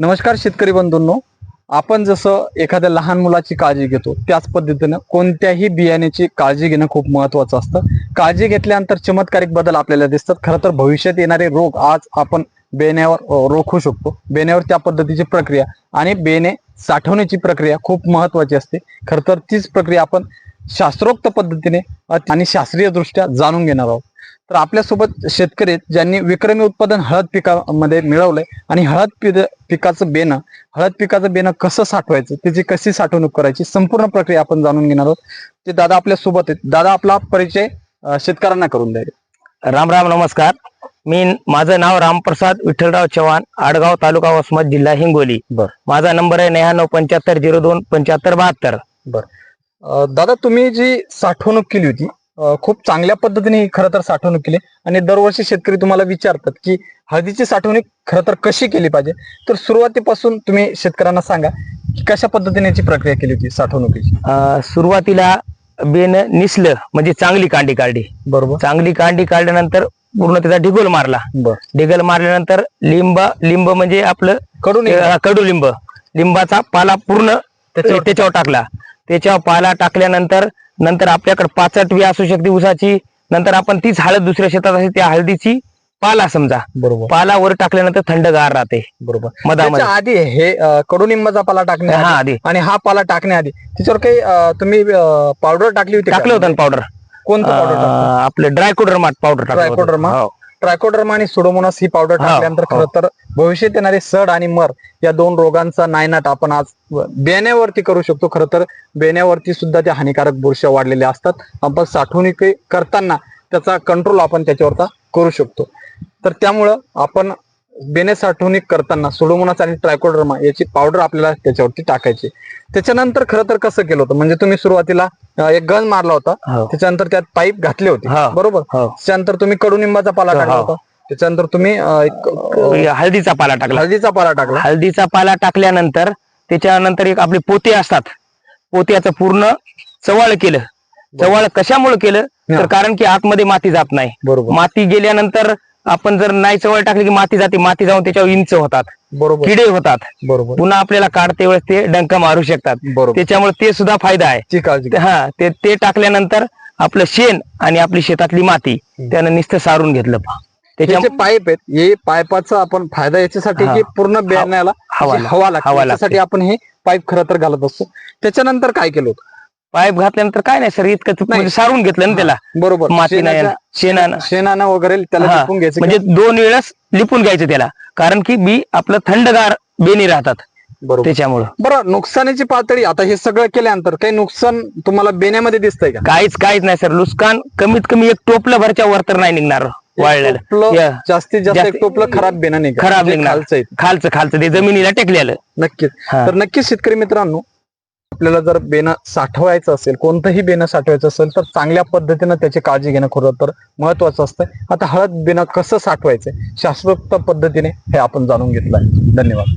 नमस्कार शेतकरी बंधूंनो. आपण जसं एखाद्या लहान मुलाची काळजी घेतो त्याच पद्धतीनं कोणत्याही बियाण्याची काळजी घेणं खूप महत्वाचं असतं. काळजी घेतल्यानंतर चमत्कारिक बदल आपल्याला दिसतात. खरं तर भविष्यात येणारे रोग आज आपण बेण्यावर रोखू शकतो. बेण्यावर त्या पद्धतीची प्रक्रिया आणि बेणे साठवण्याची प्रक्रिया खूप महत्वाची असते. खरं तर तीच प्रक्रिया आपण शास्त्रोक्त पद्धतीने आणि शास्त्रीय दृष्ट्या जाणून घेणार आहोत. तर आपल्यासोबत शेतकरी ज्यांनी विक्रमी उत्पादन हळद पिकामध्ये मिळवलंय. आणि हळद पि- पिकाचं बेणं हळद पिकाचं बेणं कसं साठवायचं त्याची कशी साठवणूक करायची संपूर्ण प्रक्रिया आपण जाणून घेणार आहोत. ते दादा आपल्यासोबत आहेत. दादा आपला परिचय शेतकऱ्यांना करून द्यायचा राम राम नमस्कार. मी माझं नाव रामप्रसाद विठ्ठलराव चव्हाण आडगाव तालुका वसमत जिल्हा हिंगोली. बर. माझा नंबर आहे नव्याण्णव पंच्याहत्तर झिरो दोन पंच्याहत्तर बहात्तर. अं, दादा तुम्ही जी साठवणूक केली होती खूप चांगल्या पद्धतीने खरं तर साठवणूक केली. आणि दरवर्षी शेतकरी तुम्हाला विचारतात की हळदीची साठवणूक खरं तर कशी केली पाहिजे? तर सुरुवातीपासून तुम्ही शेतकऱ्यांना सांगा की कशा पद्धतीने याची प्रक्रिया केली होती साठवणुकीची? सुरुवातीला बेन निसलं म्हणजे चांगली कांडी काढली. बरोबर. चांगली कांडी काढल्यानंतर पूर्ण त्याचा ढिगोल मारला. ढिगल मारल्यानंतर लिंब लिंब म्हणजे आपलं कडून अं, कडुलिंब. लिंबाचा पाला पूर्ण त्याच्यावर टाकला. त्याच्यावर पाला टाकल्यानंतर नंतर आपल्याकडे पाचटवी असू शकते उसाची नंतर आपण तीच हळद दुसऱ्या शेतात असते त्या हळदीची पाला समजा. बरोबर. पाला वर टाकल्यानंतर थंडगार राहते. बरोबर. मधामध्ये. आधी हे कडुनिंबाचा पाला हा टाकण्याआधी आधी. आणि हा पाला टाकण्याआधी त्याच्यावर काही तुम्ही पावडर टाकली होती टाकलं होतं पावडर. कोणतं पावडर आपलं ड्रायकोडरमाट पावडर टाकलं होतं. ट्रायकोडर्मा? आणि सुडोमोनास ही पावडर टाकल्यानंतर हो. खरं तर भविष्यात येणारे सड आणि मर या दोन रोगांचा नायनाट आपण आज बेण्यावरती करू शकतो खरं तर बेण्यावरती सुद्धा त्या हानिकारक बुरश्या वाढलेल्या असतात आपण साठवणूक करताना त्याचा कंट्रोल आपण त्याच्यावरचा करू शकतो तर त्यामुळं आपण बेने साठवणूक करताना सुडोमोनास आणि ट्रायकोडर्मा याची पावडर आपल्याला त्याच्यावरती टाकायची त्याच्यानंतर खरं तर कसं केलं होतं म्हणजे तुम्ही सुरुवातीला एक गन मारला होता हो. त्याच्यानंतर त्यात पाईप घातले होते. बरोबर हो. त्याच्यानंतर तुम्ही कडुनिंबाचा पाला टाकला हो. होता त्याच्यानंतर तुम्ही हळदीचा पाला टाकला हळदीचा पाला टाकला हळदीचा पाला टाकल्यानंतर त्याच्यानंतर एक आपले पोते असतात पोत्याचं पूर्ण चवाळ केलं चवाळ कशामुळे केलं. तर कारण की आतमध्ये माती जात नाही बरोबर माती गेल्यानंतर आपण जर नाही चवळ टाकली की माती जाते माती जाऊन त्याच्यावर इंच होतात. बरोबर. किडे होतात. बरोबर. पुन्हा आपल्याला काढते वेळेस ते डंक मारू शकतात. बरोबर. त्याच्यामुळे ते सुद्धा फायदा आहे. काळजी हा ते ते टाकल्यानंतर आपलं शेण आणि आपली शेतातली माती त्यानं नुसतं सारून घेतलं पहा. त्याच्या त्याचे पाईप आहेत. हे पाईपाचा आपण फायदा याच्यासाठी हा. की पूर्ण बियाण्याला हवा जी हवा लागते. हवा त्याच्यासाठी आपण हे पाईप खरं तर घालत असतो. त्याच्यानंतर काय केलं होतं? पाईप घातल्यानंतर काय नाही सर इतकं म्हणजे सारून घेतलं ना त्याला. बरोबर. माती नाही शेणानं. शेणानं वगैरे त्याला टिपून घ्यायचं म्हणजे दोन वेळेस लिपून घ्यायचं त्याला. कारण की बी आपलं थंडगार बेणी राहतात. बरोबर. त्याच्यामुळं. बरं नुकसानीची पातळी आता हे सगळं केल्यानंतर काही नुकसान तुम्हाला बेण्यामध्ये दिसतंय का? काहीच काहीच नाही सर. नुकसान कमीत कमी एक टोपलं भरच्या वर तर नाही निघणार. वाळलेलं. जास्तीत जास्त एक टोपलं खराब बेना नाही? खराब निघणार. खालचं खालचं खालचं. ते जमिनीला टेकलेलं. नक्कीच. तर नक्कीच शेतकरी मित्रांनो आपल्याला जर बेनं साठवायचं असेल कोणतंही बेनं साठवायचं असेल तर चांगल्या पद्धतीनं त्याची काळजी घेणं खरं तर महत्वाचं असतं. आता हळद बेनं कसं साठवायचं? शास्त्रोक्त पद्धतीने हे आपण जाणून घेतलं आहे धन्यवाद.